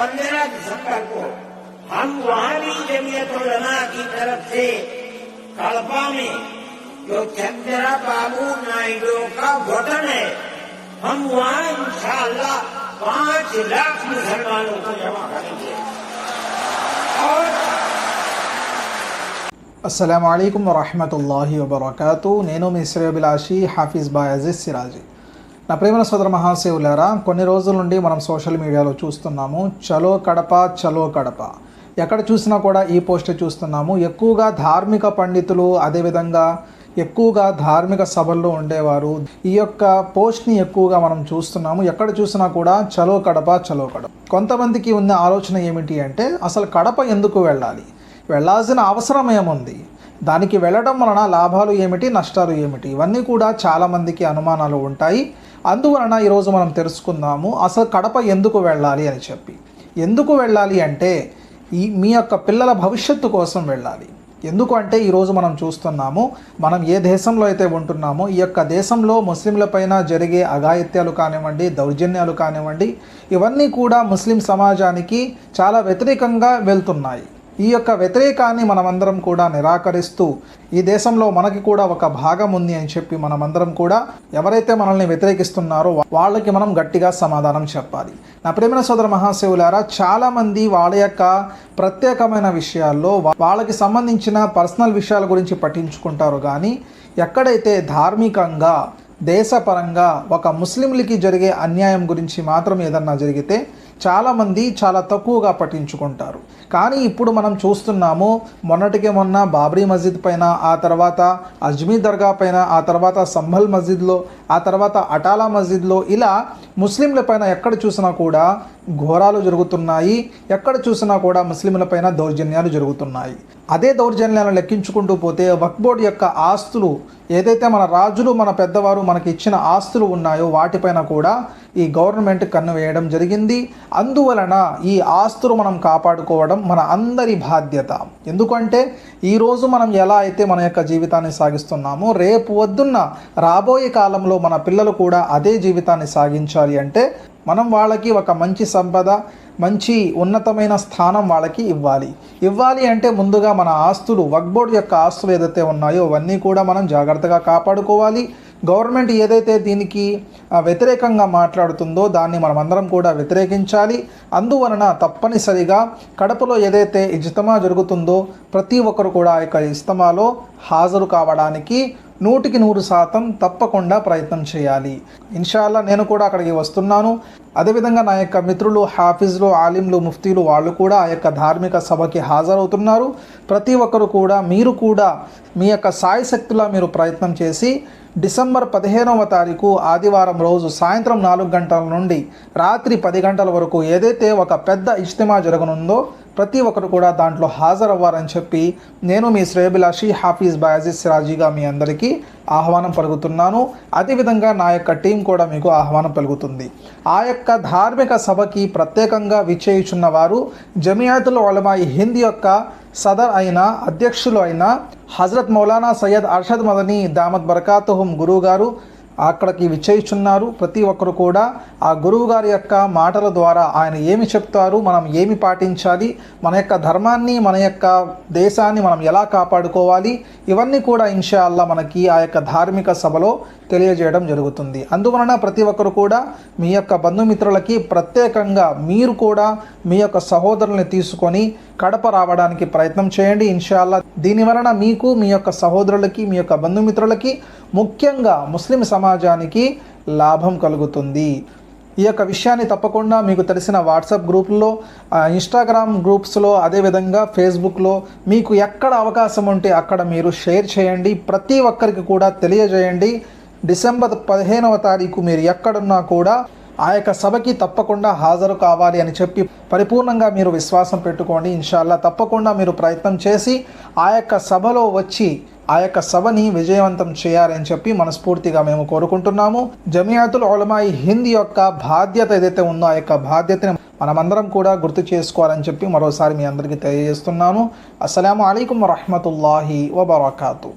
پندرہ دسمبر کو ہم وہاں جمعیت علماء کی طرف سے کڑپا میں جو چندرا بابو نائڈو کا بٹن ہے ہم وہاں انشاءاللہ پانچ لاکھ مسلمانوں کو جمع کریں گے السلام علیکم ورحمۃ اللہ وبرکاتہ نینو مصر بلاشی حافظ باعزز سراجی నా ప్రేమ సోదర మహాశివులారా కొన్ని రోజుల నుండి మనం సోషల్ మీడియాలో చూస్తున్నాము. చలో కడప చలో కడప. ఎక్కడ చూసినా కూడా ఈ పోస్టర్ చూస్తున్నాము. ఎక్కువగా ధార్మిక పండితులు అదేవిధంగా ఎక్కువగా ధార్మిక సభల్లో ఉండేవారు. ఈ యొక్క పోస్ట్ని ఎక్కువగా మనం చూస్తున్నాము. ఎక్కడ చూసినా కూడా చలో కడప చలో కడప. కొంతమందికి ఉన్న ఆలోచన ఏమిటి అంటే అసలు కడప ఎందుకు వెళ్ళాలి? వెళ్ళాల్సిన అవసరం ఏముంది? దానికి వెళ్ళడం వలన లాభాలు ఏమిటి నష్టాలు ఏమిటి? ఇవన్నీ కూడా చాలామందికి అనుమానాలు ఉంటాయి. అందువలన ఈరోజు మనం తెలుసుకుందాము అసలు కడప ఎందుకు వెళ్ళాలి అని చెప్పి. ఎందుకు వెళ్ళాలి అంటే ఈ మీ యొక్క పిల్లల భవిష్యత్తు కోసం వెళ్ళాలి. ఎందుకు అంటే ఈరోజు మనం చూస్తున్నాము మనం ఏ దేశంలో అయితే ఉంటున్నామో ఈ యొక్క దేశంలో ముస్లింలపైన జరిగే అఘాయిత్యాలు కానివ్వండి దౌర్జన్యాలు కానివ్వండి ఇవన్నీ కూడా ముస్లిం సమాజానికి చాలా వ్యతిరేకంగా వెళ్తున్నాయి. ఈ యొక్క వ్యతిరేకాన్ని మనమందరం కూడా నిరాకరిస్తూ ఈ దేశంలో మనకి కూడా ఒక భాగం ఉంది అని చెప్పి మనమందరం కూడా ఎవరైతే మనల్ని వ్యతిరేకిస్తున్నారో వాళ్ళకి మనం గట్టిగా సమాధానం చెప్పాలి. నా ప్రేమ సోదర మహాశివులారా చాలామంది వాళ్ళ యొక్క ప్రత్యేకమైన విషయాల్లో వాళ్ళకి సంబంధించిన పర్సనల్ విషయాల గురించి పట్టించుకుంటారు కానీ ఎక్కడైతే ధార్మికంగా దేశపరంగా ఒక ముస్లింలకి జరిగే అన్యాయం గురించి మాత్రం ఏదన్నా జరిగితే చాలామంది చాలా తక్కువగా పట్టించుకుంటారు. కానీ ఇప్పుడు మనం చూస్తున్నాము మొన్నటికే మొన్న బాబ్రీ మస్జిద్ పైన ఆ తర్వాత అజ్మీర్ దర్గా పైన ఆ తర్వాత సంభల్ మస్జిద్లో ఆ తర్వాత అటాలా మస్జిద్లో ఇలా ముస్లింల పైన ఎక్కడ చూసినా కూడా ఘోరాలు జరుగుతున్నాయి ఎక్కడ చూసినా కూడా ముస్లింల పైన దౌర్జన్యాలు జరుగుతున్నాయి. అదే దౌర్జన్యాలను లెక్కించుకుంటూ పోతే వక్ఫ్ బోర్డు యొక్క ఆస్తులు ఏదైతే మన రాజులు మన పెద్దవారు మనకి ఇచ్చిన ఆస్తులు ఉన్నాయో వాటిపైన కూడా ఈ గవర్నమెంట్ కన్ను వేయడం జరిగింది. అందువలన ఈ ఆస్తులు మనం కాపాడుకోవడం మన అందరి బాధ్యత. ఎందుకంటే ఈరోజు మనం ఎలా అయితే మన యొక్క జీవితాన్ని సాగిస్తున్నామో రేపు వద్దున్న రాబోయే కాలంలో మన పిల్లలు కూడా అదే జీవితాన్ని సాగించాలి అంటే మనం వాళ్ళకి ఒక మంచి సంపద మంచి ఉన్నతమైన స్థానం వాళ్ళకి ఇవ్వాలి. ఇవ్వాలి అంటే ముందుగా మన ఆస్తులు వక్బోర్డ్ యొక్క ఆస్తులు ఏదైతే ఉన్నాయో అవన్నీ కూడా మనం జాగ్రత్తగా కాపాడుకోవాలి. గవర్నమెంట్ ఏదైతే దీనికి వ్యతిరేకంగా మాట్లాడుతుందో దాన్ని మనమందరం కూడా వ్యతిరేకించాలి. అందువలన తప్పనిసరిగా కడపలో ఏదైతే ఇజ్తమా జరుగుతుందో ప్రతి ఒక్కరు కూడా ఆ యొక్క ఇజ్తమాలో హాజరు కావడానికి నూటికి నూరు శాతం తప్పకుండా ప్రయత్నం చేయాలి. ఇన్షాల్లా నేను కూడా అక్కడికి వస్తున్నాను. అదేవిధంగా నా యొక్క మిత్రులు హాఫీజ్లు ఆలింలు ముఫ్తీలు వాళ్ళు కూడా ఆ యొక్క ధార్మిక సభకి హాజరవుతున్నారు. ప్రతి ఒక్కరు కూడా మీరు కూడా మీ యొక్క సాయి శక్తులా మీరు ప్రయత్నం చేసి డిసెంబర్ పదిహేనవ తారీఖు ఆదివారం రోజు సాయంత్రం నాలుగు గంటల నుండి రాత్రి పది గంటల వరకు ఏదైతే ఒక పెద్ద ఇజ్తిమా జరగనుందో ప్రతి ఒక్కరు కూడా దాంట్లో హాజరవ్వారని చెప్పి నేను మీ శ్రేయభిలాషి హాఫీజ్ బయాజిస్ సిరాజీగా మీ అందరికీ ఆహ్వానం పలుకుతున్నాను. అదేవిధంగా నా యొక్క టీం కూడా మీకు ఆహ్వానం పలుకుతుంది. ఆ యొక్క ధార్మిక సభకి ప్రత్యేకంగా విచ్చేయుచున్న వారు జమియాతుల ఉలమాయి హింద్ యొక్క సదర్ అయిన అధ్యక్షులు అయిన హజరత్ మౌలానా సయ్యద్ అర్షద్ మదనీ దామద్ బర్కాతుహం గురువు గారు అక్కడికి విచ్చేయిచున్నారు. ప్రతి ఒక్కరు కూడా ఆ గురువు గారి యొక్క మాటల ద్వారా ఆయన ఏమి చెప్తారు మనం ఏమి పాటించాలి మన యొక్క ధర్మాన్ని మన యొక్క దేశాన్ని మనం ఎలా కాపాడుకోవాలి ఇవన్నీ కూడా ఇన్షాల్లా మనకి ఆ యొక్క ధార్మిక సభలో తెలియజేయడం జరుగుతుంది. అందువలన ప్రతి ఒక్కరు కూడా మీ యొక్క బంధుమిత్రులకి ప్రత్యేకంగా మీరు కూడా మీ యొక్క సహోదరుల్ని తీసుకొని కడప రావడానికి ప్రయత్నం చేయండి. ఇన్షాల్లా దీని వలన మీకు మీ యొక్క సహోదరులకి మీ యొక్క బంధుమిత్రులకి ముఖ్యంగా ముస్లిం సమాజానికి లాభం కలుగుతుంది. ఈ యొక్క విషయాన్ని తప్పకుండా మీకు తెలిసిన వాట్సాప్ గ్రూపుల్లో ఇన్స్టాగ్రామ్ గ్రూప్స్లో అదేవిధంగా ఫేస్బుక్లో మీకు ఎక్కడ అవకాశం ఉంటే అక్కడ మీరు షేర్ చేయండి. ప్రతి ఒక్కరికి కూడా తెలియజేయండి. డిసెంబర్ పదిహేనవ తారీఖు మీరు ఎక్కడున్నా కూడా ఆ యొక్క సభకి తప్పకుండా హాజరు కావాలి అని చెప్పి పరిపూర్ణంగా మీరు విశ్వాసం పెట్టుకోండి. ఇన్షాల్లా తప్పకుండా మీరు ప్రయత్నం చేసి ఆ యొక్క సభలో వచ్చి ఆ యొక్క సభని విజయవంతం చేయాలని చెప్పి మనస్ఫూర్తిగా మేము కోరుకుంటున్నాము. జమియాతుల్ ఒలమాయి హింద్ యొక్క బాధ్యత ఏదైతే ఉందో ఆ యొక్క బాధ్యతని మనమందరం కూడా గుర్తు చేసుకోవాలని చెప్పి మరోసారి మీ అందరికీ తెలియజేస్తున్నాను. అస్సలం అయికం వరహమతుల్లాహి వబర్కాతూ.